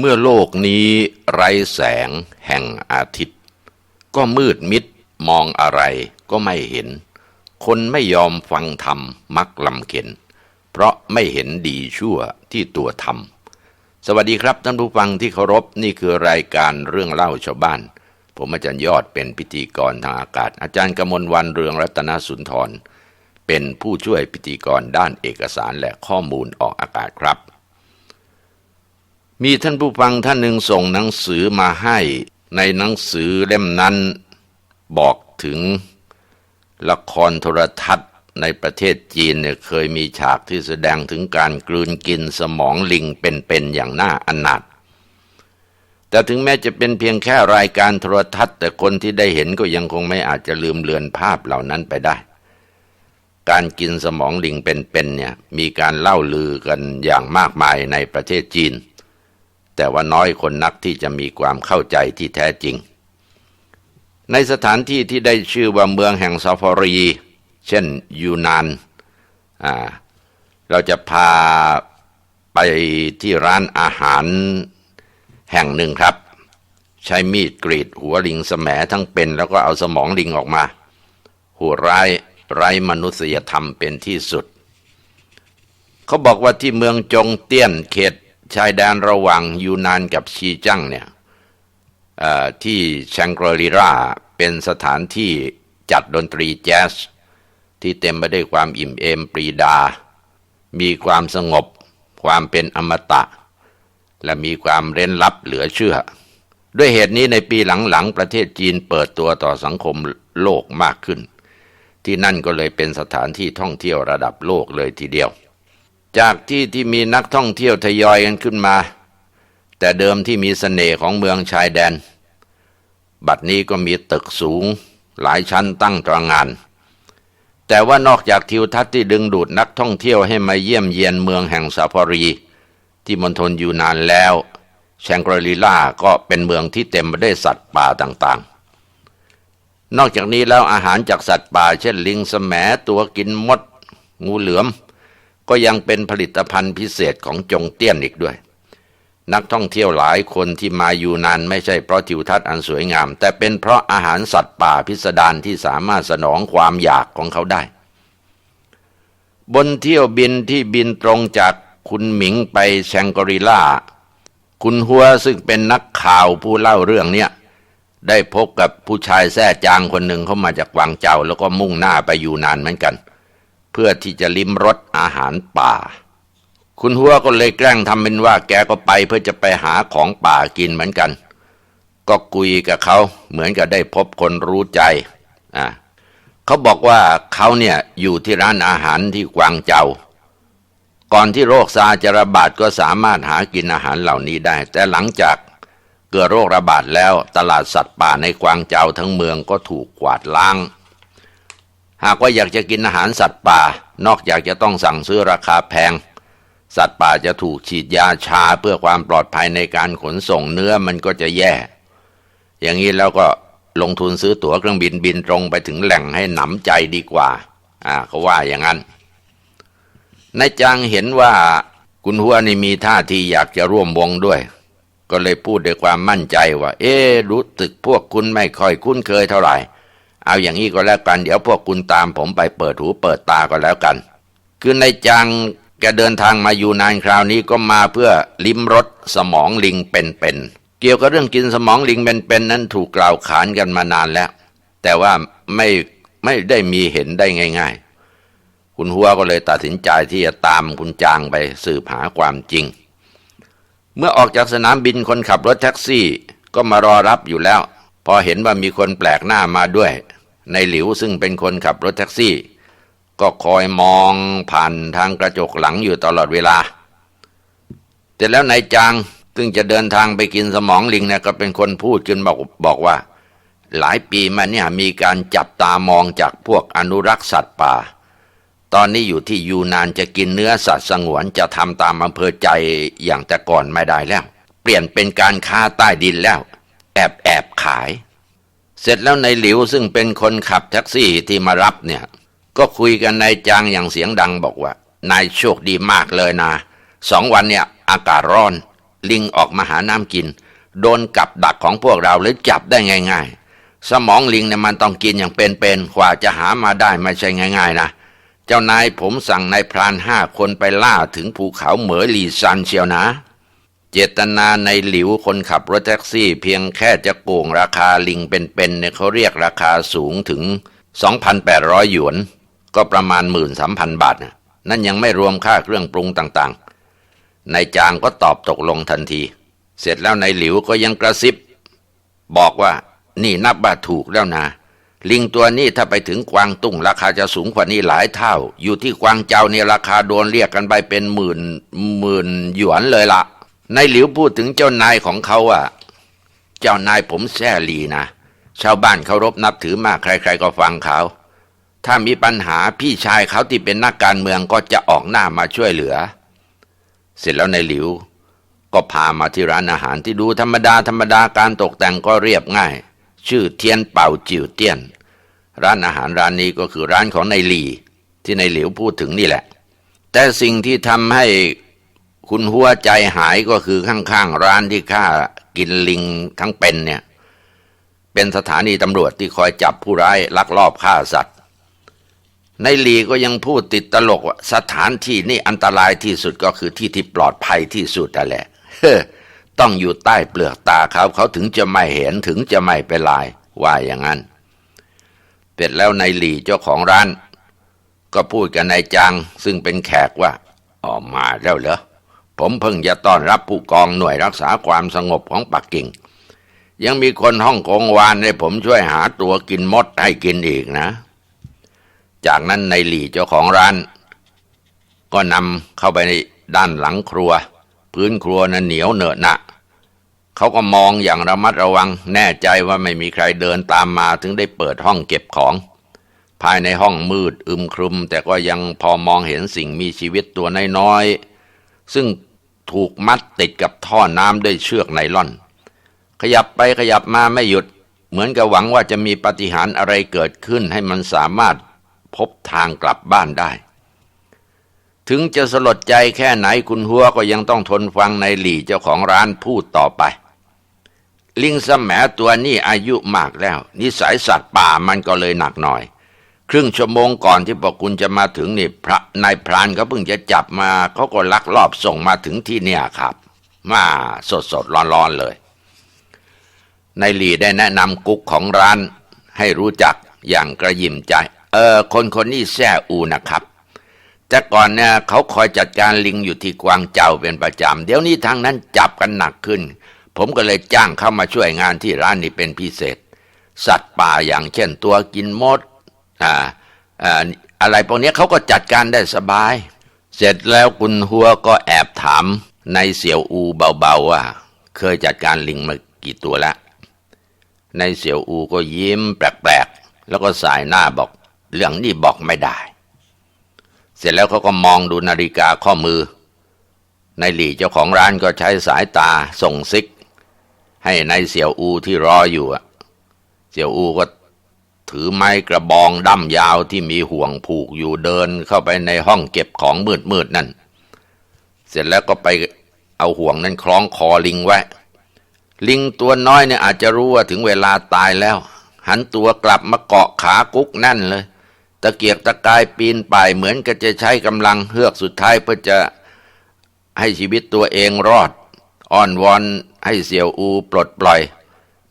เมื่อโลกนี้ไร้แสงแห่งอาทิตย์ ก็มืดมิดมองอะไรก็ไม่เห็น คนไม่ยอมฟังธรรมมักลำเข็น เพราะไม่เห็นดีชั่วที่ตัวทำสวัสดีครับท่านผู้ฟังที่เคารพนี่คือรายการเรื่องเล่าชาวบ้าน ผมอาจารย์ยอดเป็นพิธีกรทางอากาศ อาจารย์กมลวันเรืองรัตนสุนทร เป็นผู้ช่วยพิธีกรด้านเอกสารและข้อมูลออกอากาศครับ มีท่านผู้ฟังท่านหนึ่งส่งหนังสือมาให้ในหนังสือเล่มนั้น บอกถึงละครโทรทัศน์ในประเทศจีนเนี่ยเคยมีฉากที่แสดงถึงการกลืนกินสมองลิงเป็นๆอย่างน่าอนาถแต่ถึงแม้จะเป็นเพียงแค่รายการโทรทัศน์ แต่คนที่ได้เห็นก็ยังคงไม่อาจจะลืมเลือนภาพเหล่านั้นไปได้ การกินสมองลิงเป็นๆเนี่ยมีการเล่าลือกันอย่างมากมายในประเทศจีน แต่ว่าน้อยคนนักที่จะมีความเข้าใจที่แท้จริง ในสถานที่ที่ได้ชื่อว่าเมืองแห่งซาฟารี เช่นยูนานเราจะพาไปที่ร้านอาหารแห่งหนึ่งครับ ใช้มีดกรีดหัวลิงแสมทั้งเป็นแล้วก็เอาสมองลิงออกมาหัวร้ายไร้มนุษยธรรมเป็นที่สุด เขาบอกว่าที่เมืองจงเตี้ยนเขต ชายแดนระหว่างยูนานกับชีจั่งเนี่ยที่แชงกรลีราเป็นสถานที่จัดดนตรีแจ๊สที่เต็มไปด้วยความอิ่มเอมปรีดา มีความสงบ ความเป็นอมตะ และมีความเร้นลับเหลือเชื่อ ด้วยเหตุนี้ในปีหลังๆ ประเทศจีนเปิดตัวต่อสังคมโลกมากขึ้น ที่นั่นก็เลยเป็นสถานที่ท่องเที่ยวระดับโลกเลยทีเดียว จากที่ที่มีนักท่องเที่ยวทยอยกันขึ้นมา แต่เดิมที่มีเสน่ห์ของเมืองชายแดน บัดนี้ก็มีตึกสูง หลายชั้นตั้งตระงาน แต่ว่านอกจากทิวทัศน์ที่ดึงดูดนักท่องเที่ยวให้มาเยี่ยมเยียนเมืองแห่งซาฟารี ที่มณฑลยูนานแล้วแชงกรลีล่าก็เป็นเมืองที่เต็มไปด้วยสัตว์ป่าต่างๆ นอกจากนี้แล้วอาหารจากสัตว์ป่า เช่นลิงแสมตัวกินมด งูเหลือม ก็ยังเป็นผลิตภัณฑ์พิเศษของจงเตี้ยนอีกด้วย นักท่องเที่ยวหลายคนที่มาอยู่นานไม่ใช่เพราะทิวทัศน์อันสวยงาม แต่เป็นเพราะอาหารสัตว์ป่าพิสดารที่สามารถสนองความอยากของเขาได้ บนเที่ยวบินที่บินตรงจากคุณหมิงไปแชงกริล่า คุณฮัวซึ่งเป็นนักข่าวผู้เล่าเรื่องเนี้ยได้พบกับผู้ชายแท้จางคนหนึ่งเขามาจากกวางเจาแล้วก็มุ่งหน้าไปอยู่นานเหมือนกันเพื่อที่จะลิ้มรสอาหารป่า คุณหัวก็เลยแกล้งทำเป็นว่าแกก็ไปเพื่อจะไปหาของป่ากินเหมือนกัน ก็คุยกับเขาเหมือนกับได้พบคนรู้ใจอ่าเขาบอกว่าเขาเนี่ยอยู่ที่ร้านอาหารที่กวางเจาก่อนที่โรคซาจะระบาดก็สามารถหากินอาหารเหล่านี้ได้ แต่หลังจากเกิดโรคระบาดแล้วตลาดสัตว์ป่าในกวางเจาทั้งเมืองก็ถูกกวาดล้าง หากว่าอยากจะกินอาหารสัตว์ป่า นอกจากจะต้องสั่งซื้อราคาแพง สัตว์ป่าจะถูกฉีดยาชาเพื่อความปลอดภัยในการขนส่งเนื้อมันก็จะแย่ อย่างนี้แล้วก็ลงทุนซื้อตั๋วเครื่องบินบินตรงไปถึงแหล่งให้หนำใจดีกว่า อ่าเขาว่าอย่างนั้นนายจางเห็นว่าคุณหัวนี่มีท่าทีอยากจะร่วมวงด้วย ก็เลยพูดด้วยความมั่นใจว่า เอ๊รู้สึกพวกคุณไม่ค่อยคุ้นเคยเท่าไหร่ เอาอย่างนี้ก็แล้วกัน เดี๋ยวพวกคุณตามผมไปเปิดหูเปิดตาก็แล้วกัน คือในจางแกเดินทางมาอยู่นานคราวนี้ก็มาเพื่อลิ้มรสสมองลิงเป็นๆ เกี่ยวกับเรื่องกินสมองลิงเป็นๆนั้นถูกกล่าวขานกันมานานแล้ว แต่ว่าไม่ไม่ได้มีเห็นได้ง่าย ๆ คุณหัวก็เลยตัดสินใจที่จะตามคุณจางไปสืบหาความจริง เมื่อออกจากสนามบินคนขับรถแท็กซี่ก็มารอรับอยู่แล้ว พอเห็นว่ามีคนแปลกหน้ามาด้วย ในหลิวซึ่งเป็นคนขับรถแท็กซี่ ก็คอยมองผ่านทางกระจกหลังอยู่ตลอดเวลา แต่แล้วนายจางซึ่งจะเดินทางไปกินสมองลิงเนี่ยก็เป็นคนพูดขึ้นบอกบอกว่า หลายปีมาเนี่ยมีการจับตามองจากพวกอนุรักษ์สัตว์ป่า ตอนนี้อยู่ที่ยูนานจะกินเนื้อสัตว์สงวนจะทำตามอำเภอใจอย่างแต่ก่อนไม่ได้แล้ว เปลี่ยนเป็นการค้าใต้ดินแล้ว แอบแอบขาย เสร็จแล้วในหลิวซึ่งเป็นคนขับแท็กซี่ที่มารับเนี่ย ก็คุยกันนายจางอย่างเสียงดังบอกว่า นายโชคดีมากเลยนะสองวันเนี่ยอากาศร้อน ลิงออกมาหาน้ำกิน โดนกับดักของพวกเราหรือจับได้ง่าย ๆ สมองลิงเนี่ยมันต้องกินอย่างเป็นๆกว่าจะหามาได้ไม่ใช่ง่าย ๆ นะเจ้านายผมสั่งนายพรานห้าคนไปล่าถึงภูเขาเหมยลีซันเชียวนะ จตนาในหลิวคนขับรถแท็กซี่ เพียงแค่จะโกงราคาลิงเป็นๆเนี่ยเขาเรียกราคาสูงถึง 2,800 หยวน ก็ประมาณ 13,000 บาทนะนั่นยังไม่รวมค่าเครื่องปรุงต่างๆนายจางก็ตอบตกลงทันที เสร็จแล้วนายหลิวก็ยังกระซิบ บอกว่านี่นับว่าถูกแล้วนะลิงตัวนี้ถ้าไปถึงกวางตุ้งราคาจะสูงกว่านี้หลายเท่า อยู่ที่กวางเจ้าเนี่ยราคาโดนเรียกกันไปเป็นหมื่นหมื่นหยวนเลยละ นายหลิวพูดถึงเจ้านายของเขาอะเจ้านายผมแซ่ลีนะ ชาวบ้านเคารพนับถือมากใคร ๆ ก็ฟังเขา ถ้ามีปัญหาพี่ชายเขาที่เป็นนักการเมืองก็จะออกหน้ามาช่วยเหลือ เสร็จแล้วนายหลิว ก็พามาที่ร้านอาหารที่ดูธรรมดาธรรมดาการตกแต่งก็เรียบง่าย ชื่อเทียนเป่าจิ๋วเตี้ยน ร้านอาหารร้านนี้ก็คือร้านของนายหลีที่นายหลิวพูดถึงนี่แหละ แต่สิ่งที่ทำให้ คุณหัวใจหายก็คือข้างๆร้านที่ฆ่ากินลิงทั้งเป็นเนี่ย เป็นสถานีตำรวจที่คอยจับผู้ร้ายลักลอบฆ่าสัตว์ ในหลีก็ยังพูดติดตลกว่าสถานที่นี่อันตรายที่สุดก็คือที่ที่ปลอดภัยที่สุดนั่แหละต้องอยู่ใต้เปลือกตาเขาเขาถึงจะไม่เห็นถึงจะไม่เป็นลายว่าอย่างนั้นเป็ดแล้วในหลีเจ้าของร้าน ก็พูดกับนายจางซึ่งเป็นแขกว่าออกมาแล้วเหรอ ผมเพิ่งจะต้อนรับผู้กองหน่วยรักษาความสงบของปักกิ่ง ยังมีคนฮ่องกงวานให้ผมช่วยหาตัวกินมดให้กินอีกนะ จากนั้นในหลี่เจ้าของร้าน ก็นำเข้าไปในด้านหลังครัว พื้นครัวนั้นเหนียวเหนอะหนะเขาก็มองอย่างระมัดระวังแน่ใจว่าไม่มีใครเดินตามมาถึงได้เปิดห้องเก็บของ ภายในห้องมืดอึมครึม แต่ก็ยังพอมองเห็นสิ่งมีชีวิตตัวน้อยๆซึ่ง ถูกมัดติดกับท่อน้ำด้วยเชือกไนล่อน ขยับไปขยับมาไม่หยุด เหมือนกับหวังว่าจะมีปฏิหารอะไรเกิดขึ้นให้มันสามารถพบทางกลับบ้านได้ ถึงจะสลดใจแค่ไหนคุณหัวก็ยังต้องทนฟังในหลี่เจ้าของร้านพูดต่อไป ลิงสมแหมตัวนี้อายุมากแล้ว นิสัยสัตว์ป่ามันก็เลยหนักหน่อย ครึ่งชั่วโมงก่อนที่พวกคุณจะมาถึงนี่พระนายพรานเขาเพิ่งจะจับมาเขาก็ลักลอบส่งมาถึงที่เนี่ยครับ มาสดสดร้อนร้อนๆเลยนายหลีได้แนะนำกุ๊กของร้านให้รู้จักอย่างกระยิมใจ เออ คนคนนี้แซ่อูนะครับ แต่ก่อนเนี่ยเขาคอยจัดการลิงอยู่ที่กวางเจ้าเป็นประจำ เดี๋ยวนี้ทางนั้นจับกันหนักขึ้น ผมก็เลยจ้างเข้ามาช่วยงานที่ร้านนี้เป็นพิเศษ สัตว์ป่าอย่างเช่นตัวกินมด อ่าอ่าอะไรพวกนี้เขาก็จัดการได้สบาย เสร็จแล้วคุณหัวก็แอบถามในเสี่ยวอูเบาๆว่า เคยจัดการลิงมากี่ตัวแล้วในเสี่ยวอูก็ยิ้มแปลกๆ แล้วก็สายหน้าบอก เรื่องนี้บอกไม่ได้ เสร็จแล้วเขาก็มองดูนาฬิกาข้อมือ ในหลี่เจ้าของร้านก็ใช้สายตาส่งซิก ให้ในเสี่ยวอูที่รออยู่อะเสี่ยวอูก็ ถือไม้กระบองด้ำยาวที่มีห่วงผูกอยู่เดินเข้าไปในห้องเก็บของมืดๆนั่น เสร็จแล้วก็ไปเอาห่วงนั้นคล้องคอลิงไว้ ลิงตัวน้อยเนี่ยอาจจะรู้ว่าถึงเวลาตายแล้ว หันตัวกลับมาเกาะขากุ๊กแน่นเลย ตะเกียกตะกายปีนป่ายเหมือนกับจะใช้กำลังเฮือกสุดท้ายเพื่อจะให้ชีวิตตัวเองรอด อ้อนวอนให้เสี่ยวอูปลดปล่อย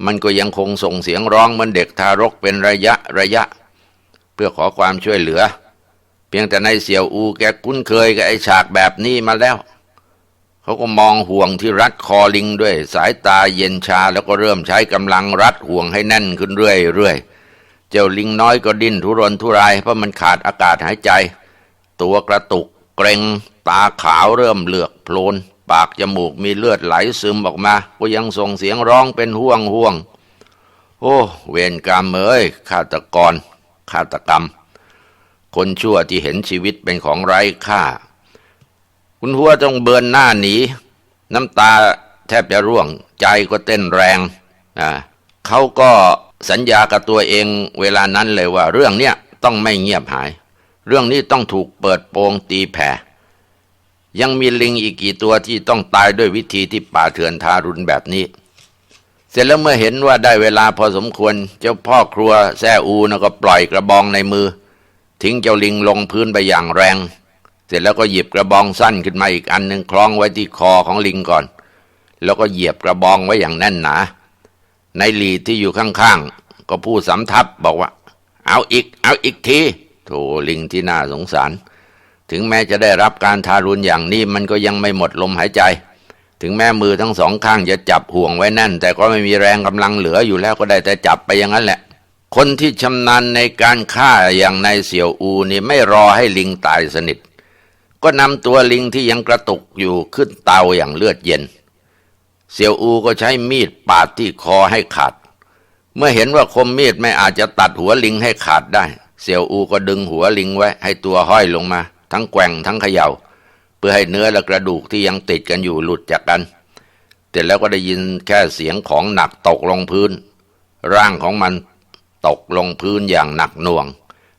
มันก็ยังคงส่งเสียงร้องเหมือนเด็กทารกเป็นระยะระยะ เพื่อขอความช่วยเหลือ เพียงแต่ในเสี่ยวอูแกคุ้นเคยกับไอ้ฉากแบบนี้มาแล้ว เขาก็มองห่วงที่รัดคอลิงด้วยสายตาเย็นชาแล้วก็เริ่มใช้กำลังรัดห่วงให้แน่นขึ้นเรื่อยๆเจ้าลิงน้อยก็ดิ้นทุรนทุรายเพราะมันขาดอากาศหายใจ ตัวกระตุกเกรงตาขาวเริ่มเหลือกโพลน ปากจมูกมีเลือดไหลซึมออกมา ก็ยังส่งเสียงร้องเป็นห่วงห่วง โอ้ เวรกรรมเอ้ยฆาตกรฆาตกรรม คนชั่วที่เห็นชีวิตเป็นของไร้ค่า คุณหัวต้องเบือนหน้าหนี น้ำตาแทบจะร่วง ใจก็เต้นแรงอ่าเขาก็สัญญากับตัวเองเวลานั้นเลยว่า เรื่องเนี้ยต้องไม่เงียบหาย เรื่องนี้ต้องถูกเปิดโปงตีแผ่ ยังมีลิงอีกกี่ตัวที่ต้องตายด้วยวิธีที่ป่าเถื่อนทารุณแบบนี้ เสร็จแล้วเมื่อเห็นว่าได้เวลาพอสมควร เจ้าพ่อครัวแซ่อูนะก็ปล่อยกระบองในมือ ทิ้งเจ้าลิงลงพื้นไปอย่างแรง เสร็จแล้วก็หยิบกระบองสั้นขึ้นมาอีกอันหนึ่งคล้องไว้ที่คอของลิงก่อน แล้วก็เหยียบกระบองไว้อย่างแน่นหนาในหลีที่อยู่ข้างๆก็พูดสำทับบอกว่า เอาอีก เอาอีกทีโถลิงที่น่าสงสาร ถึงแม้จะได้รับการทารุณอย่างนี้มันก็ยังไม่หมดลมหายใจ ถึงแม้มือทั้งสองข้างจะจับห่วงไว้แน่น แต่ก็ไม่มีแรงกำลังเหลืออยู่แล้วก็ได้แต่จับไปอย่างนั้นแหละ คนที่ชำนาญในการฆ่าอย่างนายเสี่ยวอูนี่ไม่รอให้ลิงตายสนิท ก็นำตัวลิงที่ยังกระตุกอยู่ขึ้นเตาอย่างเลือดเย็น เสี่ยวอูก็ใช้มีดปาดที่คอให้ขาด เมื่อเห็นว่าคมมีดไม่อาจจะตัดหัวลิงให้ขาดได้ เสี่ยวอูก็ดึงหัวลิงไว้ให้ตัวห้อยลงมา ทั้งแกว่งทั้งเขยา่า เพื่อให้เนื้อและกระดูกที่ยังติดกันอยู่หลุดจากกันเสร็จแล้วก็ได้ยินแค่เสียงของหนักตกลงพื้น ร่างของมันตกลงพื้นอย่างหนักหน่วง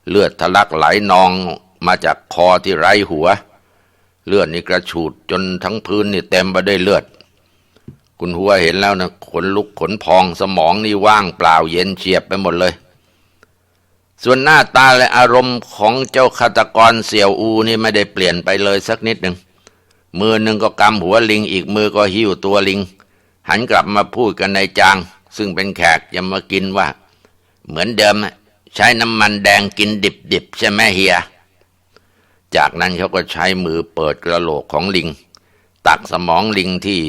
เลือดทะลักไหลนองมาจากคอที่ไร้หัว เลือดนี่กระฉูดจนทั้งพื้นนี่เต็มไปด้วยเลือด คุณหัวเห็นแล้วนะขนลุกขนพองสมองนี่ว่างเปล่าเย็นเฉียบไปหมดเลย ส่วนหน้าตาและอารมณ์ของเจ้าฆาตกรเสี่ยวอูนี่ไม่ได้เปลี่ยนไปเลยสักนิดหนึ่งมือหนึ่งก็กำหัวลิงอีกมือก็หิ้วตัวลิง หันกลับมาพูดกันในจาง ซึ่งเป็นแขกจะมากินว่า เหมือนเดิมใช้น้ำมันแดงกินดิบๆใช่ไหมเฮีย จากนั้นเขาก็ใช้มือเปิดกระโหลกของลิง ตักสมองลิงที่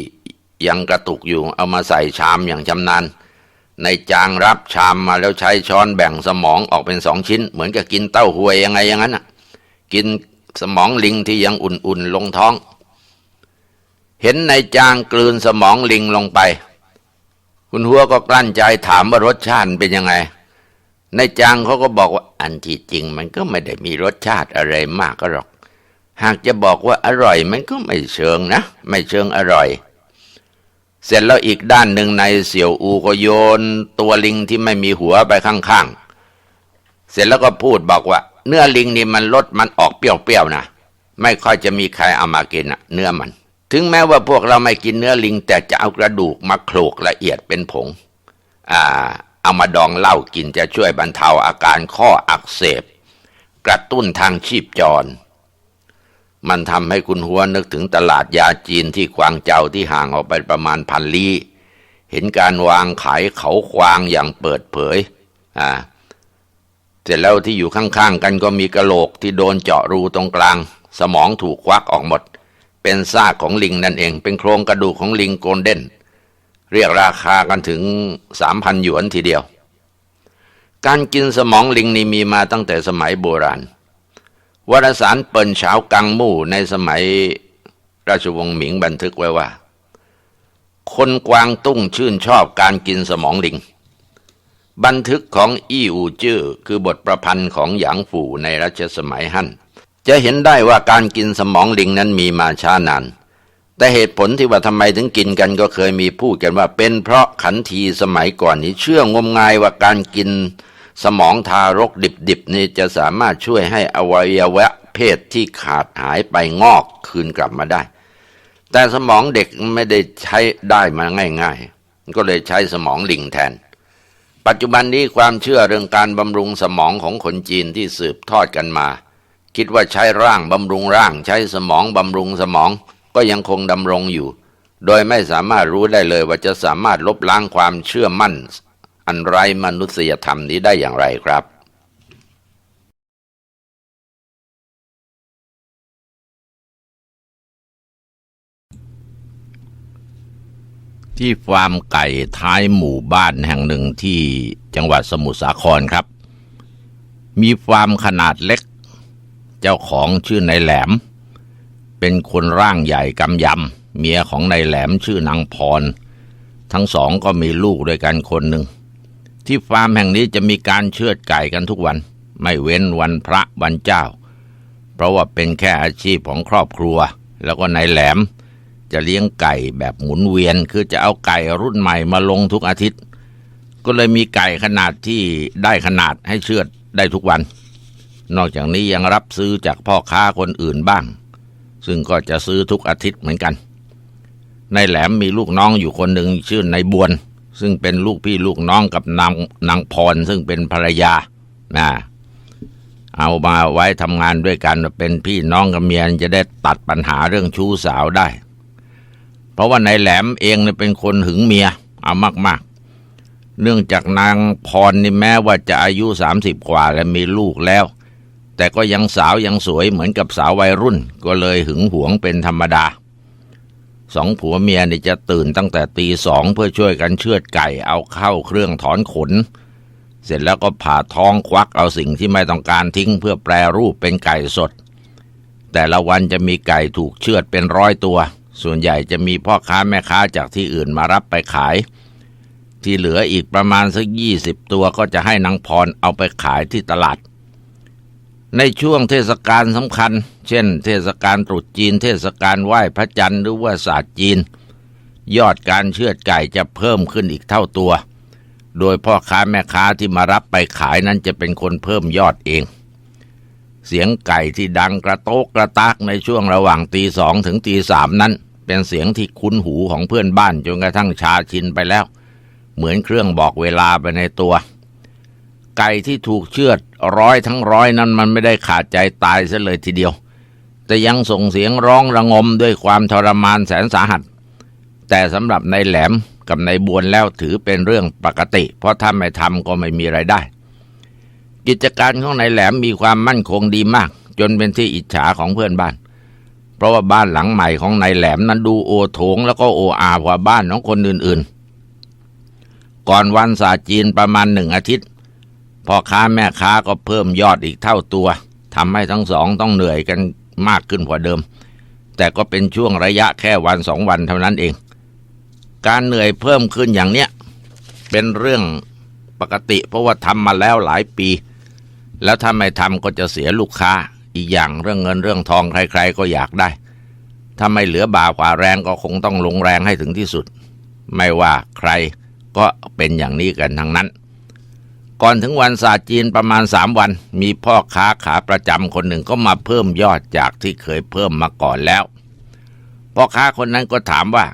ยังกระตุกอยู่เอามาใส่ชามอย่างชำนาญ ในจางรับชามมาแล้วใช้ช้อนแบ่งสมองออกเป็นสองชิ้น เหมือนกับกินเต้าหวยยังไงอย่างนั้นน่ะ กินสมองลิงที่ยังอุ่นๆลงท้อง เห็นในจางกลืนสมองลิงลงไป คุณหัวก็กลั้นใจถามว่ารสชาติเป็นยังไงในจางเขาก็บอกว่าอันที่จริง มันก็ไม่ได้มีรสชาติอะไรมากก็หรอก หากจะบอกว่าอร่อยมันก็ไม่เชิงนะ ไม่เชิงอร่อย เสร็จแล้วอีกด้านหนึ่งในเสี่ยวอูก็โยน ตัวลิงที่ไม่มีหัวไปข้างๆ เสร็จแล้วก็พูดบอกว่า เนื้อลิงนี่มันรสมันออกเปรี้ยวๆนะ ไม่ค่อยจะมีใครเอามากินอะเนื้อมัน ถึงแม้ว่าพวกเราไม่กินเนื้อลิง แต่จะเอากระดูกมาโขลกละเอียดเป็นผง อ่า เอามาดองเหล้ากินจะช่วยบรรเทาอาการข้ออักเสบ กระตุ้นทางชีพจร มันทำให้คุณหัวนึกถึงตลาดยาจีนที่กวางเจาที่ห่างออกไปประมาณพันลี้ เห็นการวางขายเขาควางอย่างเปิดเผย อ่า เสร็จแล้วที่อยู่ข้างๆกันก็มีกระโหลกที่โดนเจาะรูตรงกลาง สมองถูกควักออกหมด เป็นซากของลิงนั่นเอง เป็นโครงกระดูกของลิงโกลเด้น เรียกราคากันถึงสามพันหยวนทีเดียว การกินสมองลิงนี่มีมาตั้งแต่สมัยโบราณ วารสารเปิ่นเฉากังมู่ในสมัยราชวงศ์หมิงบันทึกไว้ว่า คนกวางตุ้งชื่นชอบการกินสมองลิง บันทึกของอี้อูจื้อคือบทประพันธ์ของหยางฝูในรัชสมัยฮั่นจะเห็นได้ว่าการกินสมองลิงนั้นมีมาช้านาน แต่เหตุผลที่ว่าทำไมถึงกินกันก็เคยมีพูดกันว่า เป็นเพราะขันทีสมัยก่อนนี้เชื่องมงายว่าการกิน สมองทารกดิบๆนี่จะสามารถช่วยให้อวัยวะเพศที่ขาดหายไปงอกคืนกลับมาได้ แต่สมองเด็กไม่ได้ใช้ได้มาง่าย ๆ ก็เลยใช้สมองลิงแทน ปัจจุบันนี้ความเชื่อเรื่องการบำรุงสมองของคนจีนที่สืบทอดกันมา คิดว่าใช้ร่างบำรุงร่าง ใช้สมองบำรุงสมองก็ยังคงดำรงอยู่ โดยไม่สามารถรู้ได้เลยว่าจะสามารถลบล้างความเชื่อมั่น อันไร้มนุษยธรรมนี้ได้อย่างไรครับที่ฟาร์มไก่ท้ายหมู่บ้านแห่งหนึ่งที่จังหวัดสมุทรสาครครับ มีฟาร์มขนาดเล็ก เจ้าของชื่อนายแหลม เป็นคนร่างใหญ่กำยำ เมียของนายแหลมชื่อนางพร ทั้งสองก็มีลูกด้วยกันคนหนึ่ง ที่ฟาร์มแห่งนี้จะมีการเชือดไก่กันทุกวัน ไม่เว้นวันพระวันเจ้า เพราะว่าเป็นแค่อาชีพของครอบครัว แล้วก็นายแหลม จะเลี้ยงไก่แบบหมุนเวียน คือจะเอาไก่รุ่นใหม่มาลงทุกอาทิตย์ ก็เลยมีไก่ขนาดที่ได้ขนาดให้เชือดได้ทุกวัน นอกจากนี้ยังรับซื้อจากพ่อค้าคนอื่นบ้าง ซึ่งก็จะซื้อทุกอาทิตย์เหมือนกันนายแหลมมีลูกน้องอยู่คนหนึ่งชื่อนายบวน ซึ่งเป็นลูกพี่ลูกน้องกับนางนางพรซึ่งเป็นภรรยานะเอามาไว้ทำงานด้วยกันเป็นพี่น้องกับเมียจะได้ตัดปัญหาเรื่องชู้สาวได้ เพราะว่านายแหลมเองเนี่ยเป็นคนหึงเมียเอามาก ๆ เนื่องจากนางพรนี่แม้ว่าจะอายุสามสิบกว่าและมีลูกแล้ว แต่ก็ยังสาวยังสวยเหมือนกับสาววัยรุ่น ก็เลยหึงหวงเป็นธรรมดา สองผัวเมียนี่จะตื่นตั้งแต่ตีสองเพื่อช่วยกันเชือดไก่เอาเข้าเครื่องถอนขน เสร็จแล้วก็ผ่าท้องควักเอาสิ่งที่ไม่ต้องการทิ้งเพื่อแปรรูปเป็นไก่สด แต่ละวันจะมีไก่ถูกเชือดเป็นร้อยตัว ส่วนใหญ่จะมีพ่อค้าแม่ค้าจากที่อื่นมารับไปขาย ที่เหลืออีกประมาณสักยี่สิบตัวก็จะให้นางพรเอาไปขายที่ตลาด ในช่วงเทศกาลสำคัญ เช่น เทศกาลตรุษจีน เทศกาลไหว้พระจันทร์หรือว่าศาสตร์จีน ยอดการเชือดไก่จะเพิ่มขึ้นอีกเท่าตัว โดยพ่อค้าแม่ค้าที่มารับไปขายนั้นจะเป็นคนเพิ่มยอดเอง เสียงไก่ที่ดังกระโตกกระตากในช่วงระหว่างตีสองถึงตีสามนั้น เป็นเสียงที่คุ้นหูของเพื่อนบ้านจนกระทั่งชาชินไปแล้ว เหมือนเครื่องบอกเวลาไปในตัวไก่ที่ถูกเชือด ร้อยทั้งร้อยนั้นมันไม่ได้ขาดใจตายซะเลยทีเดียว แต่ยังส่งเสียงร้องระงมด้วยความทรมานแสนสาหัส แต่สำหรับในแหลมกับในบวนแล้วถือเป็นเรื่องปกติ เพราะถ้าไม่ทำก็ไม่มีไรายได้ กิจการของนายแหลมมีความมั่นคงดีมาก จนเป็นที่อิจฉาของเพื่อนบ้าน เพราะว่าบ้านหลังใหม่ของนายแหลมนั้นดูโอโถงแล้วก็โออากว่าบ้านของคนอื่นๆ ก่อนวันศาสตร์จีนประมาณหนึ่งอาทิตย์ พ่อค้าแม่ค้าก็เพิ่มยอดอีกเท่าตัวทำให้ทั้งสองต้องเหนื่อยกันมากขึ้นกว่าเดิม แต่ก็เป็นช่วงระยะแค่วันสองวันเท่านั้นเอง การเหนื่อยเพิ่มขึ้นอย่างเนี้ยเป็นเรื่องปกติ เพราะว่าทำมาแล้วหลายปี แล้วถ้าไม่ทำก็จะเสียลูกค้า อีกอย่างเรื่องเงินเรื่องทองใคร ๆ ก็อยากได้ ถ้าไม่เหลือบาขวาแรงก็คงต้องลงแรงให้ถึงที่สุด ไม่ว่าใครก็เป็นอย่างนี้กันทั้งนั้น ก่อนถึงวันศาสตร์จีนประมาณสามวัน มีพ่อค้าขาประจำคนหนึ่งก็มาเพิ่มยอดจากที่เคยเพิ่มมาก่อนแล้วพ่อค้าคนนั้นก็ถามว่า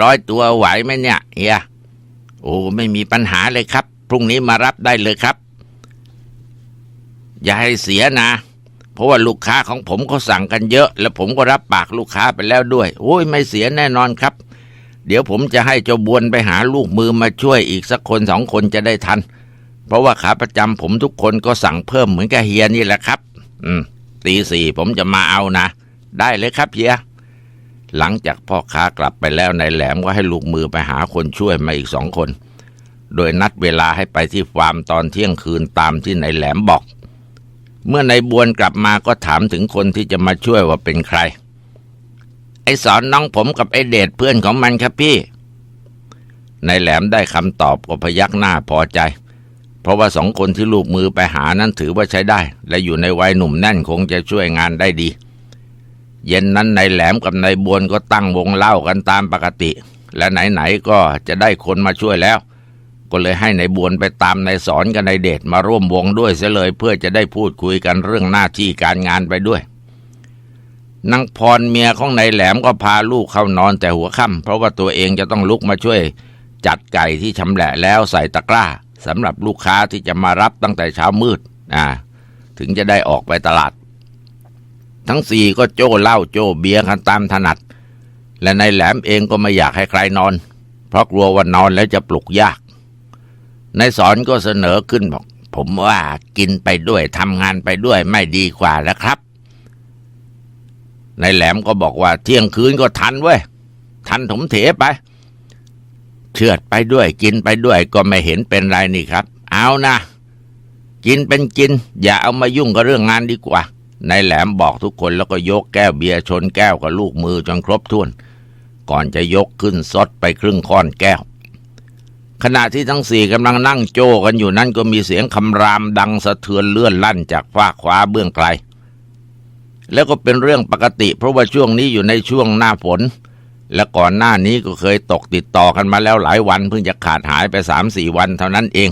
ร้อยตัวไหวไหมเนี่ยเฮียโอ้ไม่มีปัญหาเลยครับ พรุ่งนี้มารับได้เลยครับ อย่าให้เสียนะ เพราะว่าลูกค้าของผมเขาสั่งกันเยอะ แล้วผมก็รับปากลูกค้าไปแล้วด้วย โอ้ยไม่เสียแน่นอนครับ เดี๋ยวผมจะให้เจ้าบวนไปหาลูกมือมาช่วยอีกสักคนสองคนจะได้ทัน เพราะว่าขาประจำผมทุกคนก็สั่งเพิ่มเหมือนกับเฮียนี่แหละครับ อืมตีสี่ผมจะมาเอานะ ได้เลยครับเฮีย หลังจากพ่อค้ากลับไปแล้วนายแหลมก็ให้ลูกมือไปหาคนช่วยมาอีกสองคน โดยนัดเวลาให้ไปที่ฟาร์มตอนเที่ยงคืนตามที่นายแหลมบอก เมื่อนายบวนกลับมาก็ถามถึงคนที่จะมาช่วยว่าเป็นใคร ไอสอนน้องผมกับไอเดชเพื่อนของมันครับพี่นายแหลมได้คำตอบก็พยักหน้าพอใจ เพราะว่าสองคนที่ลูกมือไปหานั้นถือว่าใช้ได้ และอยู่ในวัยหนุ่มแน่นคงจะช่วยงานได้ดี เย็นนั้นนายแหลมกับนายบวนก็ตั้งวงเล่ากันตามปกติ และไหนๆก็จะได้คนมาช่วยแล้ว ก็เลยให้นายบวนไปตามนายสอนกับนายเดชมาร่วมวงด้วยเสียเลยเพื่อจะได้พูดคุยกันเรื่องหน้าที่การงานไปด้วยนางพรเมียของนายแหลมก็พาลูกเข้านอนแต่หัวค่ำเพราะว่าตัวเองจะต้องลุกมาช่วย จัดไก่ที่ชำแหละแล้วใส่ตะกร้า สำหรับลูกค้าที่จะมารับตั้งแต่เช้ามืดอ่าถึงจะได้ออกไปตลาด ทั้งสี่ก็โจ้เหล้าโจ้เบียร์กันตามถนัด และนายแหลมเองก็ไม่อยากให้ใครนอน เพราะกลัวว่านอนแล้วจะปลุกยากนายสอนก็เสนอขึ้นบอก ผมว่ากินไปด้วยทำงานไปด้วยไม่ดีกว่าแล้วครับนายแหลมก็บอกว่าเที่ยงคืนก็ทันเว้ยทันถมเถไป เชือดไปด้วยกินไปด้วยก็ไม่เห็นเป็นไรนี่ครับ เอานะ กินเป็นกิน อย่าเอามายุ่งกับเรื่องงานดีกว่านายแหลมบอกทุกคนแล้วก็ยกแก้วเบียร์ชนแก้วกับลูกมือจนครบถ้วน ก่อนจะยกขึ้นซดไปครึ่งค้อนแก้ว ขณะที่ทั้งสี่กำลังนั่งโจ้กันอยู่นั้นก็มีเสียงคำรามดังสะเทือนเลื่อนลั่นจากฟ้าขวาเบื้องไกลแล้วก็เป็นเรื่องปกติ เพราะว่าช่วงนี้อยู่ในช่วงหน้าฝน และก่อนหน้านี้ก็เคยตกติดต่อกันมาแล้วหลายวัน เพิ่งจะขาดหายไปสามสี่วันเท่านั้นเอง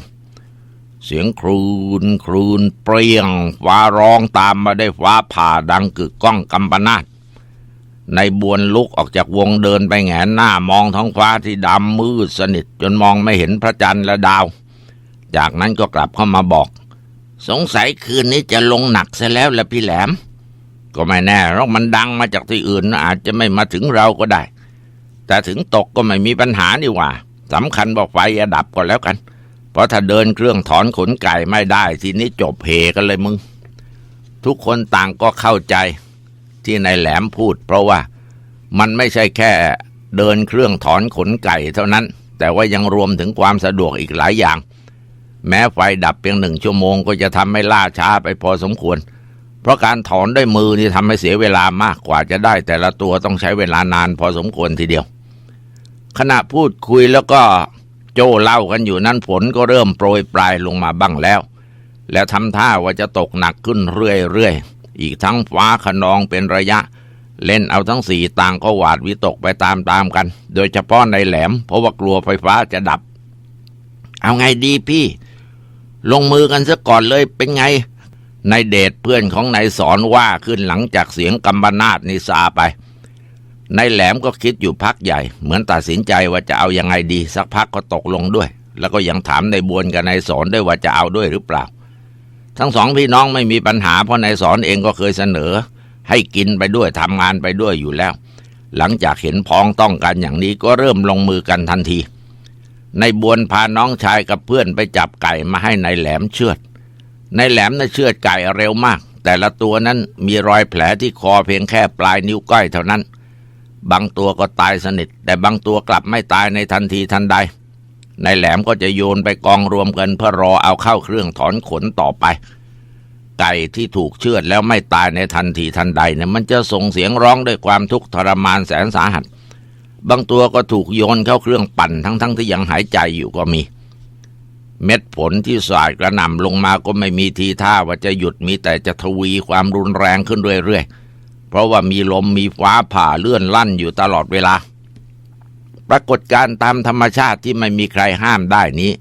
เสียงครูนครูนเปรี้ยง ฟ้าร้องตามมาได้ฟ้าผ่าดังกึกก้องกำปนาตในบวนลุกออกจากวงเดินไปแงนหน้ามองท้องฟ้าที่ดำมืดสนิท จนมองไม่เห็นพระจันทร์และดาว จากนั้นก็กลับเข้ามาบอก สงสัยคืนนี้จะลงหนักซะแล้วละพี่แหลม ก็ไม่แน่หรอกมันดังมาจากที่อื่นอาจจะไม่มาถึงเราก็ได้ แต่ถึงตกก็ไม่มีปัญหานี่ว่าสำคัญบอกไฟอดับก็แล้วกัน เพราะถ้าเดินเครื่องถอนขนไก่ไม่ได้ ทีนี้จบเพกันเลยมึง ทุกคนต่างก็เข้าใจที่นายแหลมพูด เพราะว่ามันไม่ใช่แค่เดินเครื่องถอนขนไก่เท่านั้น แต่ว่ายังรวมถึงความสะดวกอีกหลายอย่าง แม้ไฟดับเพียงหนึ่งชั่วโมงก็จะทำให้ล่าช้าไปพอสมควร เพราะการถอนด้วยมือนี่ทำให้เสียเวลามากกว่าจะได้ แต่ละตัวต้องใช้เวลานานพอสมควรทีเดียว ขณะพูดคุยแล้วก็โจ้เล่ากันอยู่นั้นฝนก็เริ่มโปรยปลายลงมาบ้างแล้ว แล้วทำท่าว่าจะตกหนักขึ้นเรื่อยๆอีกทั้งฟ้าขนองเป็นระยะ เล่นเอาทั้งสี่ต่างก็หวาดวิตกไปตามๆกัน โดยเฉพาะในแหลม เพราะว่ากลัวไฟฟ้าจะดับ เอาไงดีพี่ ลงมือกันซะก่อนเลยเป็นไง นายเดชเพื่อนของนายสอนว่าขึ้นหลังจากเสียงกำบนาดนิซาไปนายแหลมก็คิดอยู่พักใหญ่ เหมือนตัดสินใจว่าจะเอายังไงดี สักพักก็ตกลงด้วย แล้วก็ยังถามนายบวนกับนายสอนด้วยว่าจะเอาด้วยหรือเปล่า ทั้งสองพี่น้องไม่มีปัญหาเพราะนายสอนเองก็เคยเสนอ ให้กินไปด้วยทำงานไปด้วยอยู่แล้ว หลังจากเห็นพ้องต้องกันอย่างนี้ก็เริ่มลงมือกันทันทีนายบวนพาน้องชายกับเพื่อนไปจับไก่มาให้นายแหลมเชือด นายแหลมน่ะเชือดไก่เร็วมาก แต่ละตัวนั้นมีรอยแผลที่คอเพียงแค่ปลายนิ้วก้อยเท่านั้น บางตัวก็ตายสนิท แต่บางตัวกลับไม่ตายในทันทีทันใดนายแหลมก็จะโยนไปกองรวมกันเพื่อรอเอาเข้าเครื่องถอนขนต่อไป ไก่ที่ถูกเชือดแล้วไม่ตายในทันทีทันใดเนี่ยมันจะส่งเสียงร้องด้วยความทุกข์ทรมานแสนสาหัส บางตัวก็ถูกโยนเข้าเครื่องปั่นทั้งๆทที่ยังหายใจอยู่ก็มี เม็ดฝนที่สาดกระหน่ำลงมาก็ไม่มีทีท่าว่าจะหยุดมีแต่จะทวีความรุนแรงขึ้นเรื่อยๆ เพราะว่ามีลมมีฟ้าผ่าเลื่อนลั่นอยู่ตลอดเวลา ปรากฏการตามธรรมชาติที่ไม่มีใครห้ามได้นี้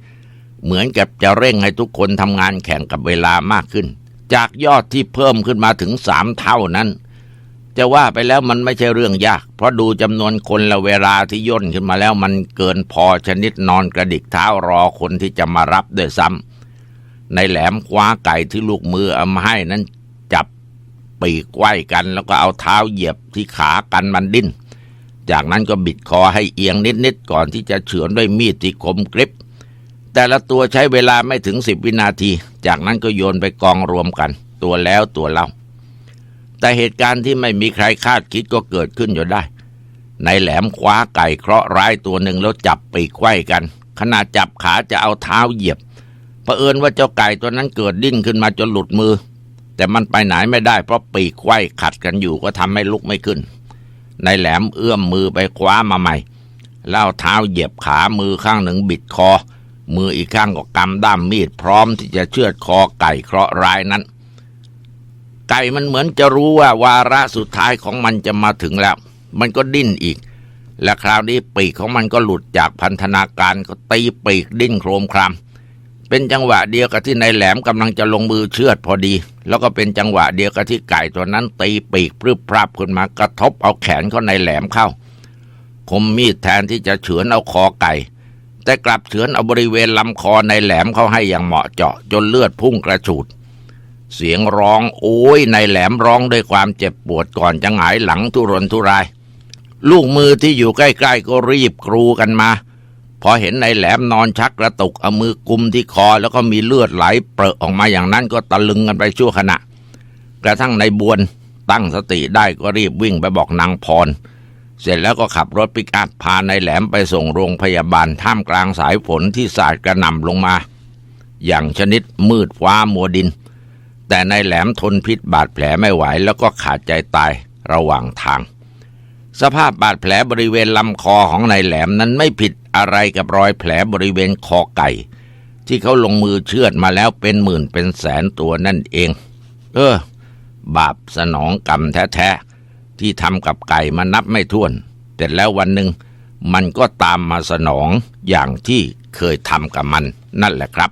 เหมือนกับจะเร่งให้ทุกคนทำงานแข่งกับเวลามากขึ้น จากยอดที่เพิ่มขึ้นมาถึงสามเท่านั้น จะว่าไปแล้วมันไม่ใช่เรื่องยาก เพราะดูจำนวนคนและเวลาที่ย่นขึ้นมาแล้วมันเกินพอชนิดนอนกระดิกเท้ารอคนที่จะมารับด้วยซ้ำในแหลมคว้าไก่ที่ลูกมือเอามาให้นั้นจับปีกไว้กัน แล้วก็เอาเท้าเหยียบที่ขากันมันดิ้น จากนั้นก็บิดคอให้เอียงนิดๆก่อนที่จะเฉือนด้วยมีดที่คมกริบ แต่ละตัวใช้เวลาไม่ถึงสิบวินาที จากนั้นก็โยนไปกองรวมกัน ตัวแล้วตัวเล่า แต่เหตุการณ์ที่ไม่มีใครคาดคิดก็เกิดขึ้นอยู่ได้ ในแหลมคว้าไก่เคราะห์ร้ายตัวหนึ่งแล้วจับปีกไขว้กัน ขณะจับขาจะเอาเท้าเหยียบเผอิญว่าเจ้าไก่ตัวนั้นเกิดดิ้นขึ้นมาจนหลุดมือ แต่มันไปไหนไม่ได้เพราะปีกไขว้ขัดกันอยู่ก็ทำให้ลุกไม่ขึ้น ในแหลมเอื้อมมือไปคว้ามาใหม่แล้วเอาเท้าเหยียบขามือข้างหนึ่งบิดคอ มืออีกข้างก็กำด้ามมีดพร้อมที่จะเชือดคอไก่เคราะห์ร้ายนั้น ไก่มันเหมือนจะรู้ว่าวาระสุดท้ายของมันจะมาถึงแล้ว มันก็ดิ้นอีก และคราวนี้ปีกของมันก็หลุดจากพันธนาการก็ตีปีกดิ้นโครมครามเป็นจังหวะเดียวกับที่นายแหลมกำลังจะลงมือเชือดพอดี แล้วก็เป็นจังหวะเดียวกับที่ไก่ตัวนั้นตีปีกพรึบพรับขึ้นมากระทบเอาแขนเขานายแหลมเข้า คมมีดแทนที่จะเฉือนเอาคอไก่ แต่กลับเฉือนเอาบริเวณลำคอในแหลมเข้าให้อย่างเหมาะเจาะจนเลือดพุ่งกระฉูด เสียงร้องโอ้ยในแหลมร้องด้วยความเจ็บปวดก่อนจะหงายหลังทุรนทุราย ลูกมือที่อยู่ใกล้ๆก็รีบกรูกันมา พอเห็นในแหลมนอนชักกระตุกเอามือกุมที่คอแล้วก็มีเลือดไหลเปรอะออกมาอย่างนั้นก็ตะลึงกันไปชั่วขณะ กระทั่งในบวนตั้งสติได้ก็รีบวิ่งไปบอกนางพร เสร็จแล้วก็ขับรถปิกอัพพาในแหลมไปส่งโรงพยาบาลท่ามกลางสายฝนที่สาดกระหน่ำลงมา อย่างชนิดมืดฟ้ามัวดิน แต่ในแหลมทนพิษบาดแผลไม่ไหวแล้วก็ขาดใจตายระหว่างทาง สภาพบาดแผลบริเวณลำคอของนายแหลมนั้นไม่ผิดอะไรกับรอยแผลบริเวณคอไก่ ที่เขาลงมือเชือดมาแล้วเป็นหมื่นเป็นแสนตัวนั่นเอง เออ บาปสนองกรรมแท้ๆที่ทำกับไก่มานับไม่ถ้วนแต่แล้ววันหนึ่งมันก็ตามมาสนองอย่างที่เคยทำกับมันนั่นแหละครับ